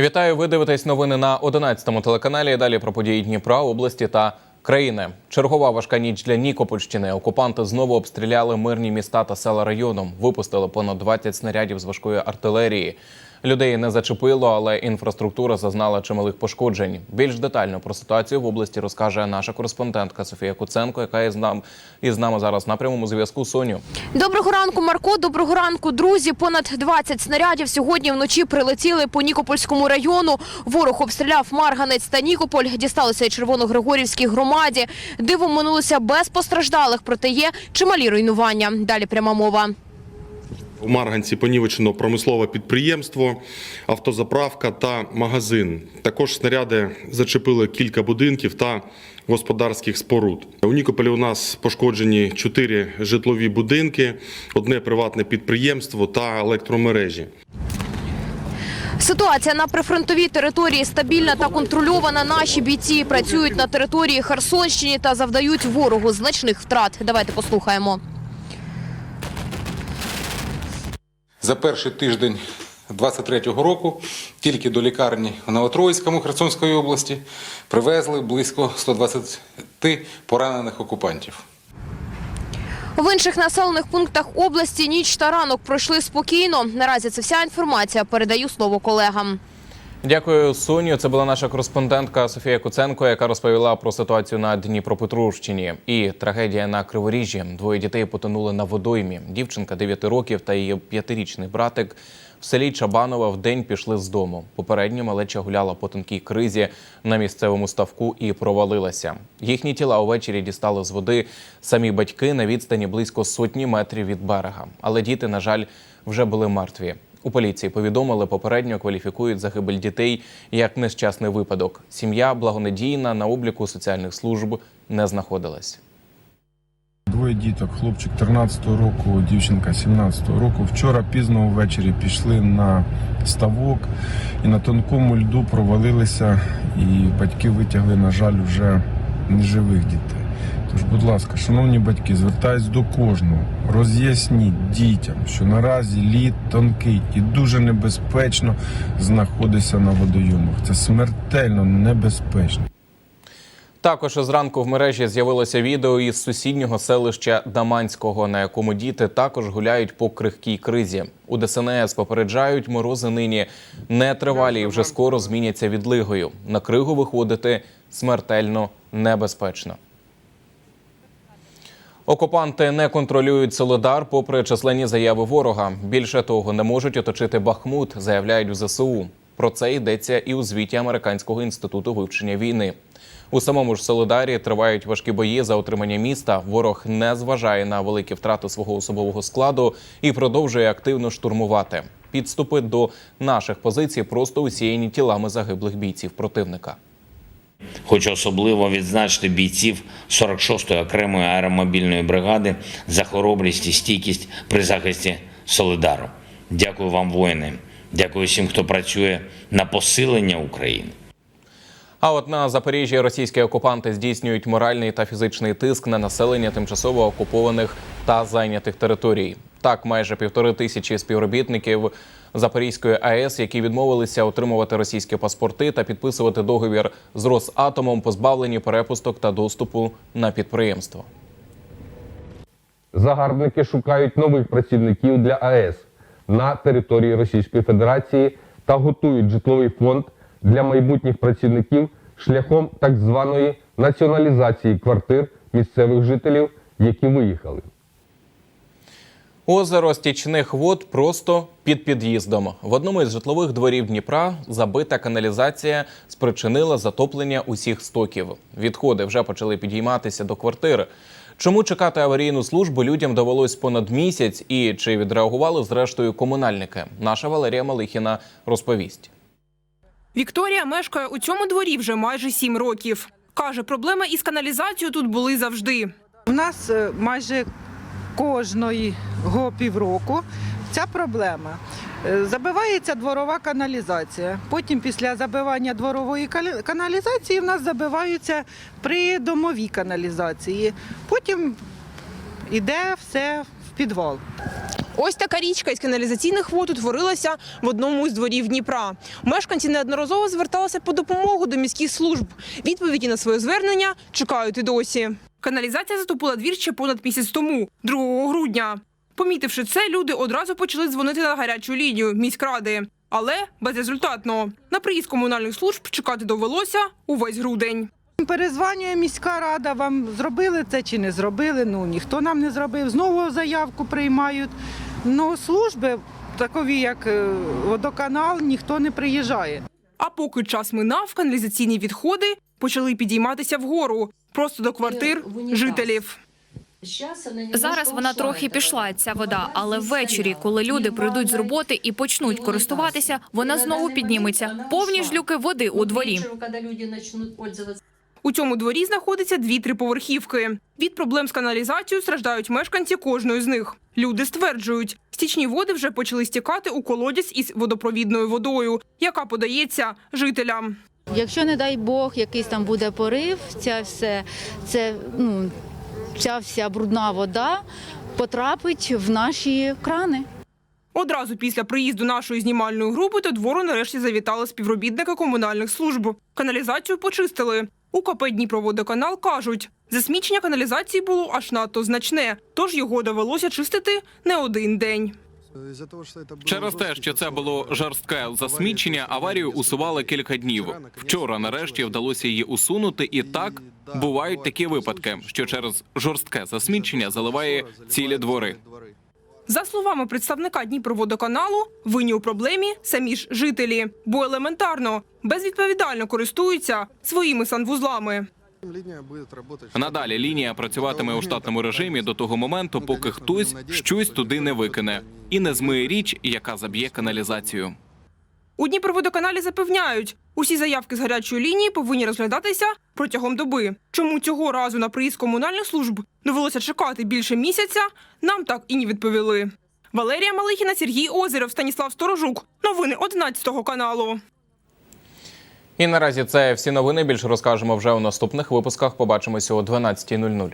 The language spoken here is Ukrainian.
Вітаю. Ви дивитесь новини на 11-му телеканалі. Далі про події Дніпра, області та країни. Чергова важка ніч для Нікопольщини. Окупанти знову обстріляли мирні міста та села району. Випустили понад 20 снарядів з важкої артилерії. Людей не зачепило, але інфраструктура зазнала чималих пошкоджень. Більш детально про ситуацію в області розкаже наша кореспондентка Софія Куценко, яка із нам із нами зараз на прямому зв'язку. Соню. Доброго ранку, Марко. Доброго ранку, друзі. Понад 20 снарядів сьогодні вночі прилетіли по Нікопольському району. Ворог обстріляв Марганець та Нікополь. Дісталося й Червоногригорівській громаді. Дивом минулося без постраждалих, проте є чималі руйнування. Далі пряма мова. В Марганці понівечено промислове підприємство, автозаправка та магазин. Також снаряди зачепили кілька будинків та господарських споруд. У Нікополі у нас пошкоджені чотири житлові будинки, одне приватне підприємство та електромережі. Ситуація на прифронтовій території стабільна та контрольована. Наші бійці працюють на території Херсонщини та завдають ворогу значних втрат. Давайте послухаємо. За перший тиждень 23-го року тільки до лікарні в Новотроїцькому Херсонської області привезли близько 120 поранених окупантів. В інших населених пунктах області ніч та ранок пройшли спокійно. Наразі це вся інформація. Передаю слово колегам. Дякую, Соню. Це була наша кореспондентка Софія Куценко, яка розповіла про ситуацію на Дніпропетровщині. І трагедія на Криворіжжі. Двоє дітей потонули на водоймі. Дівчинка 9 років та її п'ятирічний братик в селі Чабанова в день пішли з дому. Попередньо малеча гуляла по тонкій кризі на місцевому ставку і провалилася. Їхні тіла увечері дістали з води самі батьки на відстані близько сотні метрів від берега. Але діти, на жаль, вже були мертві. У поліції повідомили, попередньо кваліфікують загибель дітей як нещасний випадок. Сім'я благонадійна на обліку соціальних служб не знаходилась. Двоє діток, хлопчик 13-го року, дівчинка 17-го року. Вчора пізно ввечері пішли на ставок і на тонкому льду провалилися, і батьки витягли, на жаль, вже неживих дітей. Тож, будь ласка, шановні батьки, звертаюсь до кожного. Роз'ясніть дітям, що наразі лід тонкий і дуже небезпечно знаходитися на водойомах. Це смертельно небезпечно. Також зранку в мережі з'явилося відео із сусіднього селища Даманського, на якому діти також гуляють по крихкій кризі. У ДСНС попереджають, морози нині нетривалі і вже скоро зміняться відлигою. На кригу виходити смертельно небезпечно. Окупанти не контролюють Солодар, попри численні заяви ворога. Більше того, не можуть оточити Бахмут, заявляють в ЗСУ. Про це йдеться і у звіті Американського інституту вивчення війни. У самому ж Солодарі тривають важкі бої за отримання міста. Ворог не зважає на великі втрати свого особового складу і продовжує активно штурмувати. Підступи до наших позицій просто усіяні тілами загиблих бійців противника. Хочу особливо відзначити бійців 46-ї окремої аеромобільної бригади за хоробрість і стійкість при захисті Солидару. Дякую вам, воїни. Дякую всім, хто працює на посилення України. А от на Запоріжжі російські окупанти здійснюють моральний та фізичний тиск на населення тимчасово окупованих та зайнятих територій. Так, майже півтори тисячі співробітників Запорізької АЕС, які відмовилися отримувати російські паспорти та підписувати договір з Росатомом, позбавлені перепусток та доступу на підприємство. Загарбники шукають нових працівників для АЕС на території Російської Федерації та готують житловий фонд для майбутніх працівників шляхом так званої націоналізації квартир місцевих жителів, які виїхали. Озеро стічних вод просто під під'їздом. В одному із житлових дворів Дніпра забита каналізація спричинила затоплення усіх стоків. Відходи вже почали підійматися до квартир. Чому чекати аварійну службу людям довелось понад місяць і чи відреагували зрештою комунальники? Наша Валерія Малихіна розповість. Вікторія мешкає у цьому дворі вже майже сім років. Каже, проблеми із каналізацією тут були завжди. У нас е, майже кожного півроку ця проблема. Е, Забивається дворова каналізація. Потім після забивання дворової каналізації в нас забиваються придомові каналізації. Потім йде все в підвал. Ось така річка із каналізаційних вод утворилася в одному з дворів Дніпра. Мешканці неодноразово зверталися по допомогу до міських служб. Відповіді на своє звернення чекають і досі. Каналізація затопила двір ще понад місяць тому, 2 грудня. Помітивши це, люди одразу почали дзвонити на гарячу лінію міськради. Але безрезультатно. На приїзд комунальних служб чекати довелося увесь грудень. Перезванює міська рада, вам зробили це чи не зробили. Ну ніхто нам не зробив. Знову заявку приймають. Ну служби такові, як е, водоканал, ніхто не приїжджає. А поки час минав, каналізаційні відходи почали підійматися вгору, просто до квартир жителів. Зараз вона трохи пішла, ця вода, але ввечері, коли люди прийдуть з роботи і почнуть користуватися, вона знову підніметься. Повні ж люки води у дворі. У цьому дворі знаходиться дві триповерхівки. Від проблем з каналізацією страждають мешканці кожної з них. Люди стверджують, стічні води вже почали стікати у колодязь із водопровідною водою, яка подається жителям. Якщо, не дай Бог, якийсь там буде порив, ця все, це, ну, ця вся брудна вода потрапить в наші крани. Одразу після приїзду нашої знімальної групи до двору нарешті завітали співробітники комунальних служб. Каналізацію почистили. У КП Дніпроводоканал кажуть, засмічення каналізації було аж надто значне, тож його довелося чистити не один день. Через те, що це було жорстке засмічення, аварію усували кілька днів. Вчора нарешті вдалося її усунути, і так бувають такі випадки, що через жорстке засмічення заливає цілі двори. За словами представника Дніпроводоканалу, винні у проблемі самі ж жителі, бо елементарно безвідповідально користуються своїми санвузлами. Надалі лінія працюватиме у штатному режимі до того моменту, поки хтось щось туди не викине і не змиє річ, яка заб'є каналізацію. У Дніпроводоканалі запевняють, усі заявки з гарячої лінії повинні розглядатися протягом доби. Чому цього разу на приїзд комунальних служб довелося чекати більше місяця, нам так і не відповіли. Валерія Малихіна, Сергій Озеров, Станіслав Сторожук. Новини 11 каналу. І наразі це всі новини. Більше розкажемо вже у наступних випусках. Побачимося о 12.00.